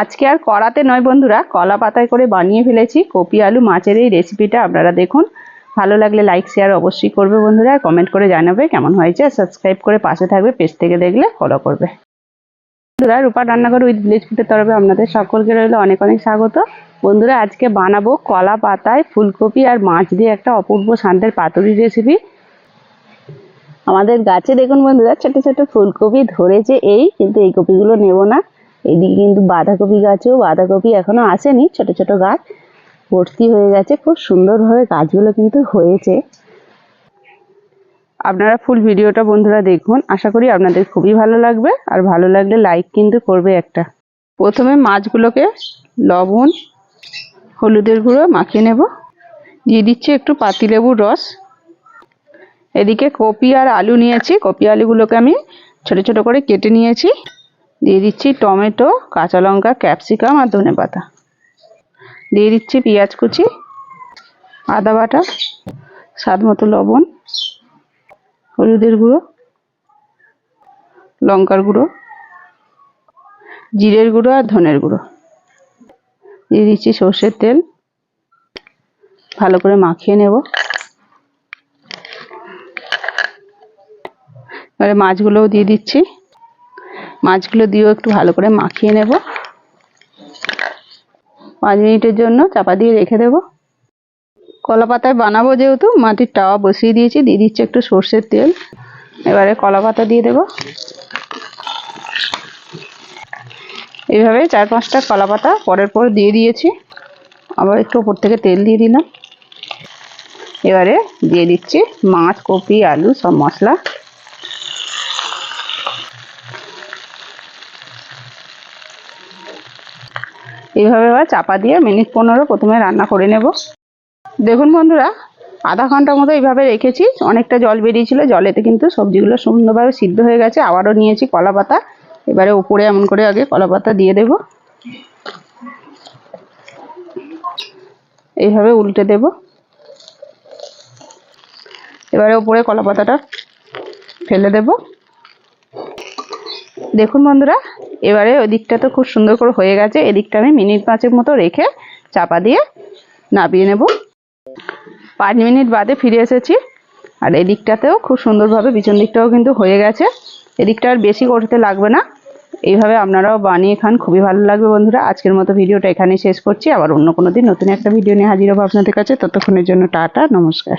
আজকে আর কড়াতে নয় বন্ধুরা, কলা পাতায় করে বানিয়ে ফেলেছি। কপি আলু মাছের এই রেসিপিটা আপনারা দেখুন। ভালো লাগলে লাইক শেয়ার অবশ্যই করবে বন্ধুরা, আর কমেন্ট করে জানাবে কেমন হয়েছে। সাবস্ক্রাইব করে পাশে থাকবে পেজ থেকে দেখলে ফলো করবে। বন্ধুরা, রূপা রান্নাঘর উইথ ভিলেজ ফুডের তরফে আপনাদের সকলকে রইল অনেক অনেক স্বাগত। বন্ধুরা, আজকে বানাবো কলা পাতায় ফুলকপি আর মাছ দিয়ে একটা অপূর্ব শান্তের পাতুরি রেসিপি আমাদের গাছে দেখুন বন্ধুরা, ছোট ছোট ফুলকপি ধরেছে এই, কিন্তু এই কপিগুলো নেব না। এদিকে কিন্তু বাঁধাকপি গাছেও বাঁধাকপি এখনও আসেনি, ছোট ছোট গাছ ভর্তি হয়ে গেছে, খুব সুন্দরভাবে গাছগুলো কিন্তু হয়েছে। আপনারা ফুল ভিডিওটা বন্ধুরা দেখুন, আশা করি আপনাদের খুবই ভালো লাগবে, আর ভালো লাগলে লাইক কিন্তু করবে একটা। প্রথমে মাছগুলোকে লবণ, হলুদের গুঁড়ো মাখিয়ে নেব। দিয়ে দিচ্ছি একটু পাতিলেবুর রস। এদিকে কপি আর আলু নিয়েছি, কপি আলুগুলোকে আমি ছোট ছোট করে কেটে নিয়েছি। দিয়ে দিচ্ছি টমেটো, কাঁচা লঙ্কা, ক্যাপসিকাম আর ধনে পাতা। দিয়ে দিচ্ছি পেঁয়াজ কুচি, আদা বাটা, স্বাদ মতো লবণ, হলুদের গুঁড়ো, লঙ্কার গুঁড়ো, জিরের গুঁড়ো আর ধনের গুঁড়ো। দিয়ে দিচ্ছি সর্ষের তেল, ভালো করে মাখিয়ে নেব। এবারে মাছগুলোও দিয়ে দিচ্ছি। মাছগুলো দিয়েও একটু ভালো করে মাখিয়ে নেব। পাঁচ মিনিটের জন্য চাপা দিয়ে রেখে দেব। কলা পাতায় বানাবো যেহেতু, মাটির টাওয়া বসিয়ে দিয়েছি, দিয়ে দিচ্ছি একটু সর্ষের তেল। এবারে কলা পাতা দিয়ে দেব। এইভাবে চার পাঁচটা কলা পাতা পরের পর দিয়ে দিয়েছি। আবার একটু ওপর থেকে তেল দিয়ে দিলাম। এবারে দিয়ে দিচ্ছি মাছ, কপি, আলু, সব মশলা। এইভাবে এবার চাপা দিয়ে মিনিট পনেরো প্রথমে রান্না করে নেব। দেখুন বন্ধুরা, আধা ঘণ্টা মতো এইভাবে রেখেছি। অনেকটা জল বেরিয়েছিল, জলেতে কিন্তু সবজিগুলো সুন্দরভাবে সিদ্ধ হয়ে গেছে। আবারও নিয়েছি কলা পাতা। এবারে উপরে এমন করে আগে কলা পাতা দিয়ে দেব। এইভাবে উল্টে দেব। এবারে উপরে কলা পাতাটা ফেলে দেব। দেখুন বন্ধুরা এবারে ওই দিকটা তো খুব সুন্দর করে হয়ে গেছে। এদিকটা আমি মিনিট পাঁচের মতো রেখে চাপা দিয়ে নাবিয়ে নেব। পাঁচ মিনিট বাদে ফিরে এসেছি। আর এদিকটাতেও খুব সুন্দরভাবে পিছন দিকটাও কিন্তু হয়ে গেছে। এদিকটা আর বেশি করতে লাগবে না। এইভাবে আপনারাও বানিয়ে খান, খুবই ভালো লাগবে বন্ধুরা। আজকের মতো ভিডিওটা এখানেই শেষ করছি। আবার অন্য কোনো দিন নতুন একটা ভিডিও নিয়ে হাজির হব আপনাদের কাছে। ততক্ষণের জন্য টাটা, নমস্কার।